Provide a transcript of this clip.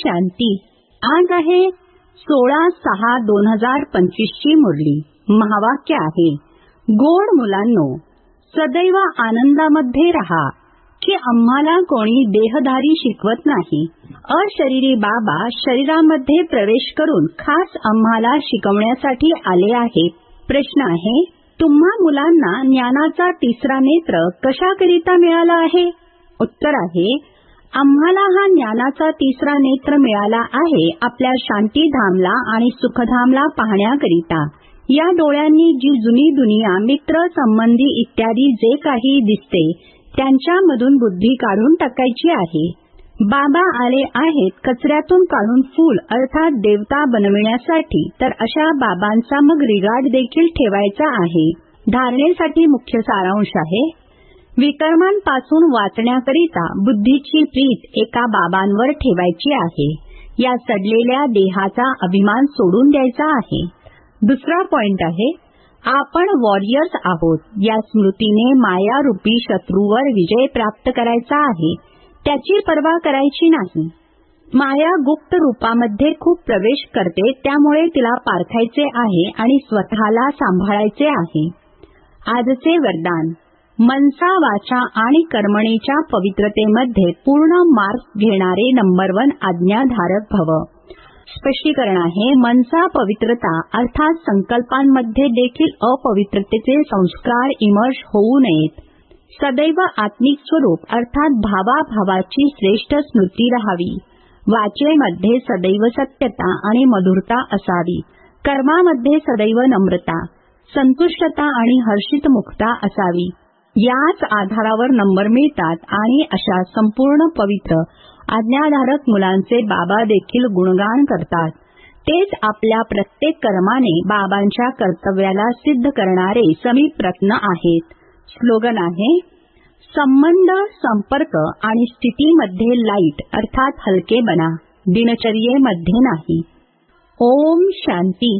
शांती. आज आहे सोळा सहा दोन हजार पंचवीस ची मुरली. महावाक्य आहे गोड मुलांनो सदैव आनंदामध्ये राहा की आम्हाला कोणी देहधारी शिकवत नाही. अशरीरी बाबा शरीरामध्ये प्रवेश करून खास आम्हाला शिकवण्यासाठी आले आहेत. प्रश्न आहे तुम्हा मुलांना ज्ञानाचा तिसरा नेत्र कशाकरिता मिळाला आहे? उत्तर आहे आम्हाला हा ज्ञानाचा तिसरा नेत्र मिळाला आहे आपल्या शांतीधामला आणि सुखधामला पाहण्याकरिता. या डोळ्यांनी जी जुनी दुनिया मित्र संबंधी इत्यादी जे काही दिसते त्यांच्यामधून बुद्धी काढून टाकायची आहे. बाबा आले आहेत कचऱ्यातून काढून फूल अर्थात देवता बनविण्यासाठी तर अशा बाबांचा मग रिगार्ड देखील ठेवायचा आहे. धारणेसाठी मुख्य सारांश आहे विकर्मांपासून वाचण्याकरिता बुद्धीची प्रीत एका बाबांवर ठेवायची आहे. या सडलेल्या देहाचा अभिमान सोडून द्यायचा आहे. दुसरा पॉइंट आहे आपण वॉरियर्स आहोत. या स्मृतीने मायारूपी शत्रूवर विजय प्राप्त करायचा आहे. त्याची पर्वा करायची नाही. माया गुप्त रूपामध्ये खूप प्रवेश करते त्यामुळे तिला पारखायचे आहे आणि स्वतःला सांभाळायचे आहे. आजचे वरदान मनसा वाचा आणि कर्मणीच्या पवित्रतेमध्ये पूर्ण मार्क घेणारे नंबर वन आज्ञाधारक भव. स्पष्टीकरण आहे मनसा पवित्रता अर्थात संकल्पांमध्ये देखील अपवित्रतेचे संस्कार इमर्श होऊ नयेत. सदैव आत्मिक स्वरूप अर्थात भावाभावाची श्रेष्ठ स्मृती राहावी. वाचेमध्ये सदैव सत्यता आणि मधुरता असावी. कर्मामध्ये सदैव नम्रता संतुष्टता आणि हर्षित मुक्ता असावी. याच आधारावर नंबर मिळतात आणि अशा संपूर्ण पवित्र आज्ञाधारक मुलांचे बाबा देखील गुणगान करतात. तेच आपल्या प्रत्येक कर्माने बाबांच्या कर्तव्याला सिद्ध करणारे समीप रत्न आहेत. स्लोगन आहे संबंध संपर्क आणि स्थितीमध्ये लाइट अर्थात हलके बना दिनचर्येमध्ये नाही. ओम शांती.